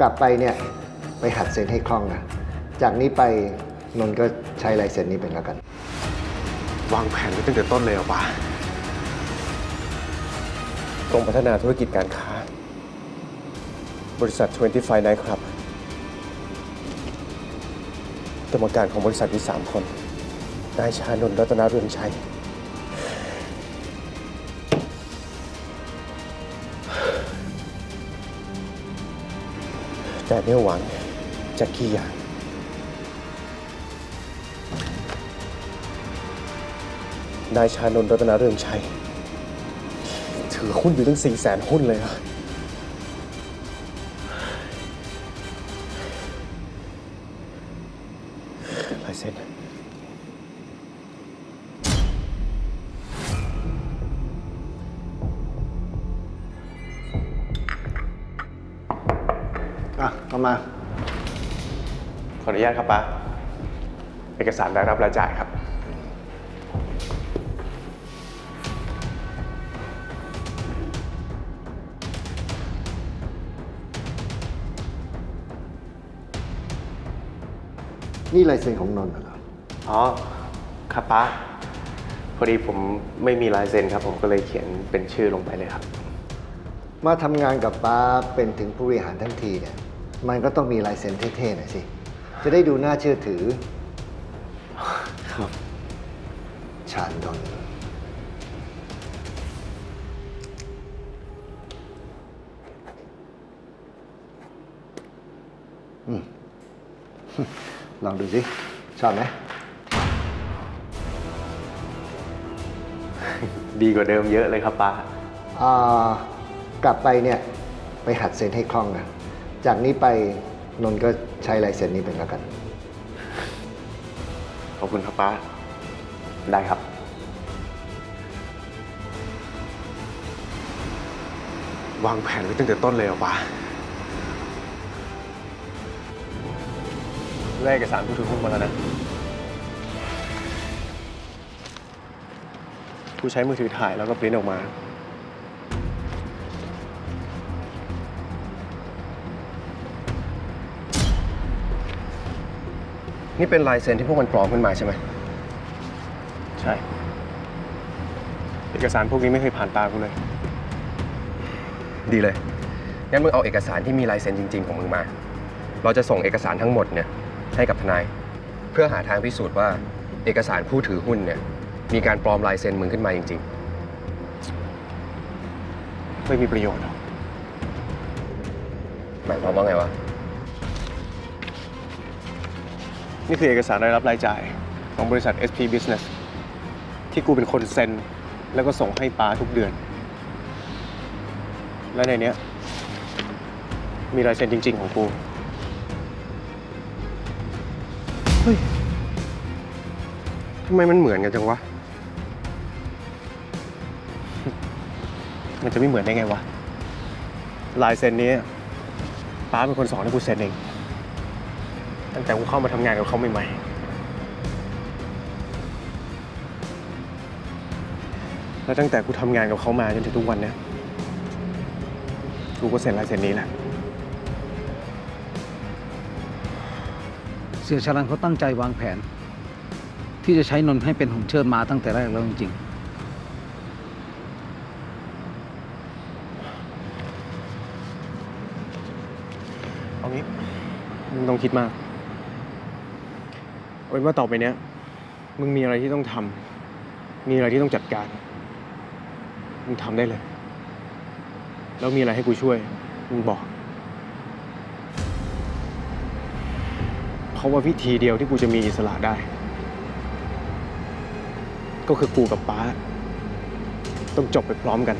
กลับไปเนี่ยไปหัดเซ็นให้คล่องนะ จากนี้ไปนนท์ก็ใช้ลายเซ็นนี้เป็นแล้วกัน วางแผนไว้ตั้งแต่ต้นเลยเหรอป้าตรงพัฒนาธุรกิจการค้า บริษัท 25 Night Club กรรมการของบริษัทมี 3 คน นายชานนท์รัตนาเรืองชัย แต่เนี่หวังจะเกียางนายชานนท์รัตนเรืองชัย ถือหุ้นอยู่ตั้งสี่แสนหุ้นเลยอะ อะเข้ามา ขออนุญาตครับป้าเอกสารรายรับรายจ่ายครับ นี่ลายเซ็นของนนท์เหรออ๋อ ครับป้าพอดีผมไม่มีลายเซ็นครับ ผมก็เลยเขียนเป็นชื่อลงไปเลยครับ มาทำงานกับป้าเป็นถึงผู้บริหารทั้งทีเนี่ย มันก็ต้องมีลายเซ็นเท่ๆหน่อยสิ จะได้ดูน่าเชื่อถือ ครับชานนท์อืมลองดูสิ ชอบไหม ดีกว่าเดิมเยอะเลยครับป้าอ่ากลับไปเนี่ย ไปหัดเซ็นให้คล่องนะ จากนี้ไปนนท์ก็ใช้ลายเซ็นนี้เป็นแล้วกัน ขอบคุณครับป้า ได้ครับ วางแผนไว้ตั้งแต่ต้นเลยเหรอป้าได้เอกสารผู้ถือหุ้นมาแล้วนะกูใช้มือถือถ่ายแล้วก็ปริ้นออกมา นี่เป็นลายเซ็นที่พวกมันปลอมขึ้นมาใช่ไหม ใช่ เอกสารพวกนี้ไม่เคยผ่านตากูเลย ดีเลย งั้นมึงเอาเอกสารที่มีลายเซ็นจริง ๆ ของมึงมา เราจะส่งเอกสารทั้งหมดเนี่ยให้กับทนาย เพื่อหาทางพิสูจน์ว่าเอกสารผู้ถือหุ้นเนี่ยมีการปลอมลายเซ็นมึงขึ้นมาจริง ๆ ไม่มีประโยชน์หรอกหมายความว่าไงวะ นี่คือเอกสารรายรับรายจ่ายของบริษัท SP Business ที่กูเป็นคนเซ็น แล้วก็ส่งให้ป้าทุกเดือน และในเนี้ย มีลายเซ็นจริง ๆ ของกู เฮ้ยทำไมมันเหมือนกันจังวะ มันจะไม่เหมือนได้ไงวะ ลายเซ็นนี้ป้าเป็นคนสอนให้กูเซ็นเอง ตั้งแต่กูเข้ามาทำงานกับเขาใหม่ๆ แล้วตั้งแต่กูทำงานกับเขามาจนถึงทุกวันเนี้ยกูก็เซ็นลายเซ็นนี้แหละ เสียชลันเขาตั้งใจวางแผน ที่จะใช้นนท์ให้เป็นหุ่นเชิดมาตั้งแต่แรกแล้วจริงเอางี้มึงต้องคิดมาก เอาเป็นว่าต่อไปเนี้ย มึงมีอะไรที่ต้องทำมีอะไรที่ต้องจัดการ มึงทำได้เลย แล้วมีอะไรให้กูช่วย มึงบอก เพราะว่าวิธีเดียวที่กูจะมีอิสระได้ ก็คือกูกับป้า ต้องจบไปพร้อมกัน